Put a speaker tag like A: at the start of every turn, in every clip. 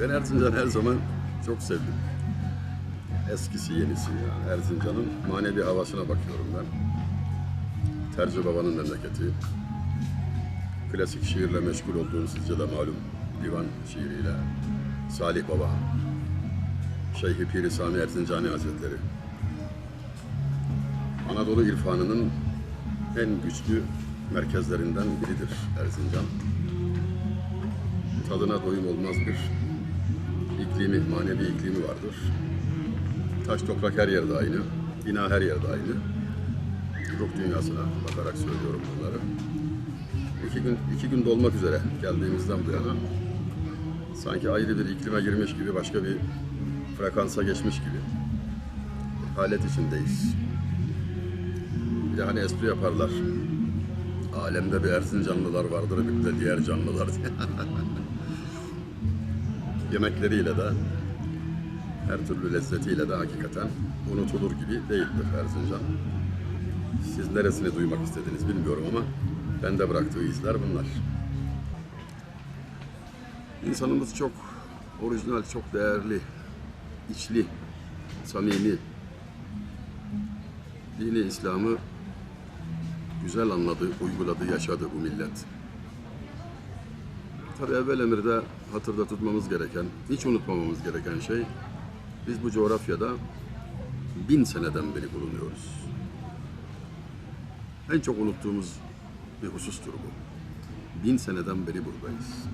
A: Ben Erzincan'ı her zaman çok sevdim. Eskisi yenisi yani. Erzincan'ın manevi havasına bakıyorum ben. Terzi Baba'nın memleketi. Klasik şiirle meşgul olduğunu sizce de malum. Divan şiiriyle. Salih Baba. Şeyh Piri Sami Erzincani Hazretleri. Anadolu irfanının en güçlü merkezlerinden biridir Erzincan. Tadına doyum olmaz bir iklimi, manevi iklimi vardır. Taş toprak her yerde aynı, bina her yerde aynı. Ruh dünyasına bakarak söylüyorum bunları. İki gün, iki gün dolmak üzere geldiğimizden bu yana sanki ayrı bir iklime girmiş gibi, başka bir frekansa geçmiş gibi halet içindeyiz. Bir de hani espri yaparlar. Alemde bir Erzincanlılar vardır, bir de diğer canlılar. Yemekleriyle de, her türlü lezzetiyle de hakikaten unutulur gibi değildir Erzincan. Siz neresini duymak istediniz bilmiyorum ama bende bıraktığı izler bunlar. İnsanımız çok orijinal, çok değerli, içli, samimi. Dini İslam'ı güzel anladı, uyguladı, yaşadı bu millet. Tabii evvel emirde hatırda tutmamız gereken, hiç unutmamamız gereken şey, biz bu coğrafyada bin seneden beri bulunuyoruz. En çok unuttuğumuz bir husustur bu. Bin seneden beri buradayız.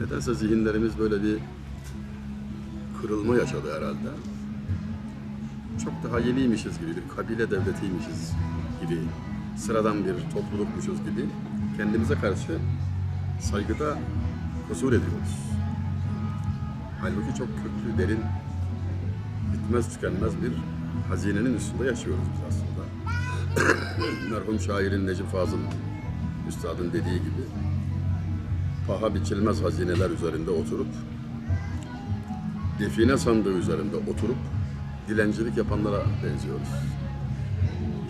A: Nedense zihinlerimiz böyle bir kırılma yaşadı herhalde. Çok daha yeniymişiz gibi, bir kabile devletiymişiz gibi, sıradan bir toplulukmuşuz gibi kendimize karşı saygıda kusur ediyoruz. Halbuki çok köklü, derin, bitmez tükenmez bir hazinenin üstünde yaşıyoruz biz aslında. Merhum şairin Necip Fazıl Üstad'ın dediği gibi paha biçilmez hazineler üzerinde oturup define sandığı üzerinde oturup dilencilik yapanlara benziyoruz.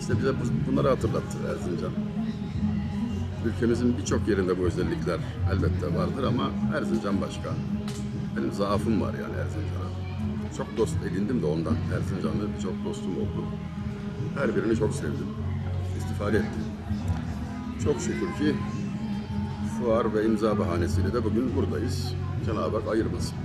A: İşte bize bu- bunları hatırlattı Erzincan. Ülkemizin birçok yerinde bu özellikler elbette vardır ama Erzincan başka. Benim zaafım var yani Erzincan'a. Çok dost edindim de ondan. Erzincan'da birçok dostum oldu. Her birini çok sevdim. İstifade ettim. Çok şükür ki fuar ve imza bahanesiyle de bugün buradayız. Cenab-ı Hak ayırmasın.